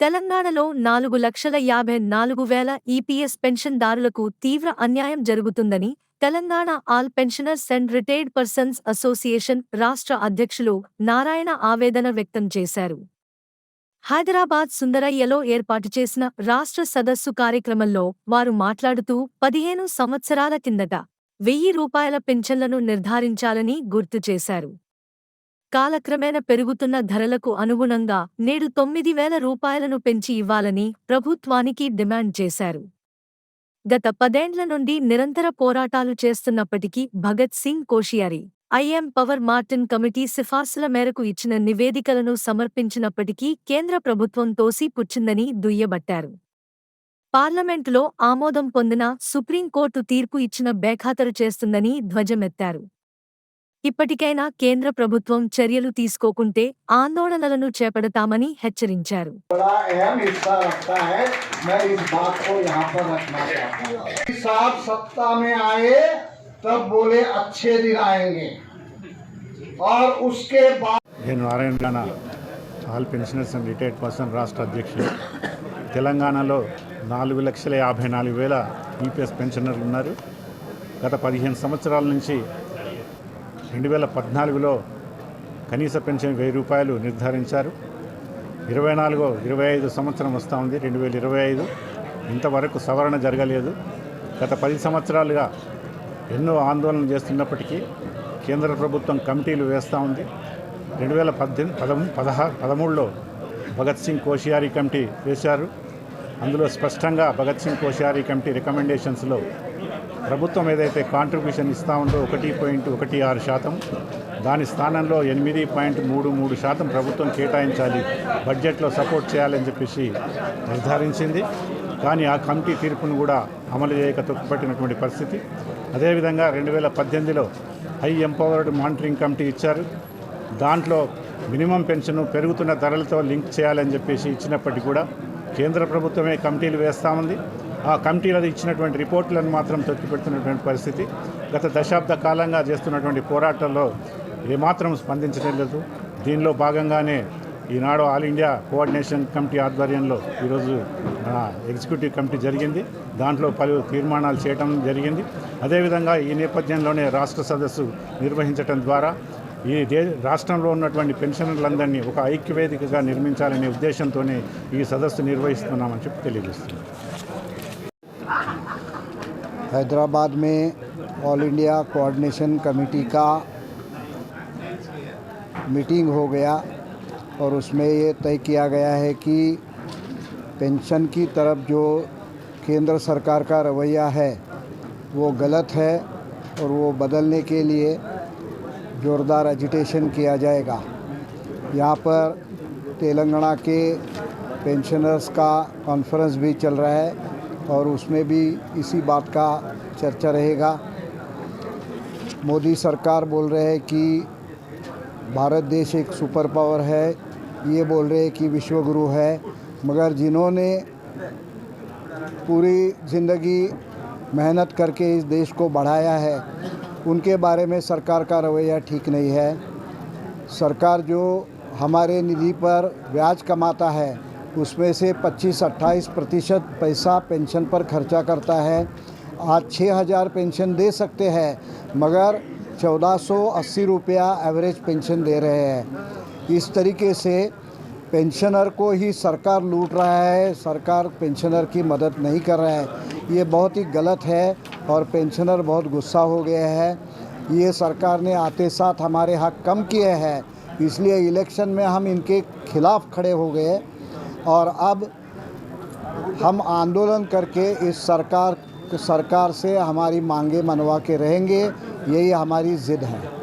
తెలంగాణలో నాలుగు లక్షల యాభై నాలుగు వేల ఈపీఎస్ పెన్షన్దారులకు తీవ్ర అన్యాయం జరుగుతుందని Telangana all pensioners and retired persons association రాష్ట్ర అధ్యక్షులు నారాయణ ఆవేదన వ్యక్తం చేశారు. హైదరాబాద్ సుందరయ్యలో ఏర్పాటు చేసిన రాష్ట్ర సదస్సు కార్యక్రమంలో వారు మాట్లాడుతూ పదిహేను సంవత్సరాల కిందట వెయ్యి రూపాయల పెన్షన్లను నిర్ధారించాలని గుర్తు చేశారు. కాలక్రమేణ పెరుగుతున్న ధరలకు అనుగుణంగా నేడు తొమ్మిది వేల రూపాయలను పెంచి ఇవ్వాలని ప్రభుత్వానికి డిమాండ్ చేశారు. గత పదేండ్ల నుండి నిరంతర పోరాటాలు చేస్తున్నప్పటికీ Bhagat Singh Koshyari IM power Martin committee సిఫార్సుల మేరకు ఇచ్చిన నివేదికలను సమర్పించినప్పటికీ కేంద్ర ప్రభుత్వం తోసిపుచ్చిందని దుయ్యబట్టారు. పార్లమెంటులో ఆమోదం పొందిన సుప్రీంకోర్టు తీర్పు ఇచ్చిన బేఖాతరు చేస్తుందని ధ్వజమెత్తారు. ఇప్పటికైనా కేంద్ర ప్రభుత్వం చర్యలు తీసుకోకుంటే ఆందోళనలను చేపడతామని హెచ్చరించారు. నేను ఆల్ పెన్షనర్స్ పర్సన్ రాష్ట్ర అధ్యక్షుడు తెలంగాణలో నాలుగు లక్షల యాభై నాలుగు వేల ఈపీఎస్ పెన్షనర్లు ఉన్నారు గత పదిహేను సంవత్సరాల నుంచి రెండు వేల పద్నాలుగులో కనీస పెన్షన్ వెయ్యి రూపాయలు నిర్ధారించారు. ఇరవై నాలుగో ఇరవై ఐదు సంవత్సరం వస్తూ ఉంది. రెండు వేల ఇరవై ఐదు ఇంతవరకు సవరణ జరగలేదు. గత పది సంవత్సరాలుగా ఎన్నో ఆందోళనలు చేస్తున్నప్పటికీ కేంద్ర ప్రభుత్వం కమిటీలు వేస్తూ ఉంది. రెండు వేల పద్దెనిమిది పదమూ పదహా పదమూడులో భగత్ సింగ్ కోషియారీ కమిటీ వేశారు. అందులో స్పష్టంగా భగత్ సింగ్ కోషియారీ కమిటీ రికమెండేషన్స్లో ప్రభుత్వం ఏదైతే కాంట్రిబ్యూషన్ ఇస్తూ ఉందో ఒకటి పాయింట్ ఒకటి ఆరు శాతం దాని స్థానంలో ఎనిమిది పాయింట్ మూడు మూడు శాతం ప్రభుత్వం కేటాయించాలి బడ్జెట్లో సపోర్ట్ చేయాలని చెప్పేసి నిర్ధారించింది. కానీ ఆ కమిటీ తీర్పును కూడా అమలు చేయక తొక్కుపట్టినటువంటి పరిస్థితి. అదేవిధంగా రెండు వేల పద్దెనిమిదిలో హై ఎంపవర్డ్ మానిటరింగ్ కమిటీ ఇచ్చారు. దాంట్లో మినిమం పెన్షన్ పెరుగుతున్న ధరలతో లింక్ చేయాలని చెప్పేసి ఇచ్చినప్పటికీ కూడా కేంద్ర ప్రభుత్వమే కమిటీలు వేస్తూ ఉంది. ఆ కమిటీలు ఇచ్చినటువంటి రిపోర్టులను మాత్రం తొక్కిపెడుతున్నటువంటి పరిస్థితి. గత దశాబ్ద కాలంగా చేస్తున్నటువంటి పోరాటాల్లో ఏమాత్రం స్పందించడం లేదు. దీనిలో భాగంగానే ఈనాడు ఆల్ ఇండియా కోఆర్డినేషన్ కమిటీ ఆధ్వర్యంలో ఈరోజు మన ఎగ్జిక్యూటివ్ కమిటీ జరిగింది. దాంట్లో పలు తీర్మానాలు చేయటం జరిగింది. అదేవిధంగా ఈ నేపథ్యంలోనే రాష్ట్ర సదస్సు నిర్వహించడం ద్వారా ఈ దే రాష్ట్రంలో ఉన్నటువంటి పెన్షనర్లందరినీ ఒక ఐక్యవేదికగా నిర్మించాలనే ఉద్దేశంతోనే ఈ సదస్సు నిర్వహిస్తున్నామని చెప్పి తెలియజేస్తున్నాం. हैदराबाद में ऑल इंडिया कोऑर्डिनेशन कमेटी का मीटिंग हो गया और उसमें ये तय किया गया है कि पेंशन की तरफ़ जो केंद्र सरकार का रवैया है, वो गलत है और वो बदलने के लिए ज़ोरदार एजिटेशन किया जाएगा। यहाँ पर तेलंगाना के पेंशनर्स का कॉन्फ्रेंस भी चल रहा है। और उसमें भी इसी बात का चर्चा रहेगा। मोदी सरकार बोल रहे हैं कि भारत देश एक सुपर पावर है, ये बोल रहे हैं कि विश्वगुरु है, मगर जिन्होंने पूरी ज़िंदगी मेहनत करके इस देश को बढ़ाया है, उनके बारे में सरकार का रवैया ठीक नहीं है। सरकार जो हमारे निधि पर ब्याज कमाता है उसमें से 25-28 प्रतिशत पैसा पेंशन पर खर्चा करता है। आज 6000 पेंशन दे सकते हैं, मगर 1480 रुपया एवरेज पेंशन दे रहे हैं। इस तरीके से पेंशनर को ही सरकार लूट रहा है, सरकार पेंशनर की मदद नहीं कर रहा है। ये बहुत ही गलत है और पेंशनर बहुत गुस्सा हो गया है। ये सरकार ने आते साथ हमारे हक हाँ कम किए हैं, इसलिए इलेक्शन में हम इनके खिलाफ खड़े हो गए। और अब हम आंदोलन करके इस सरकार सरकार से हमारी मांगे मनवा के रहेंगे, यही हमारी ज़िद है।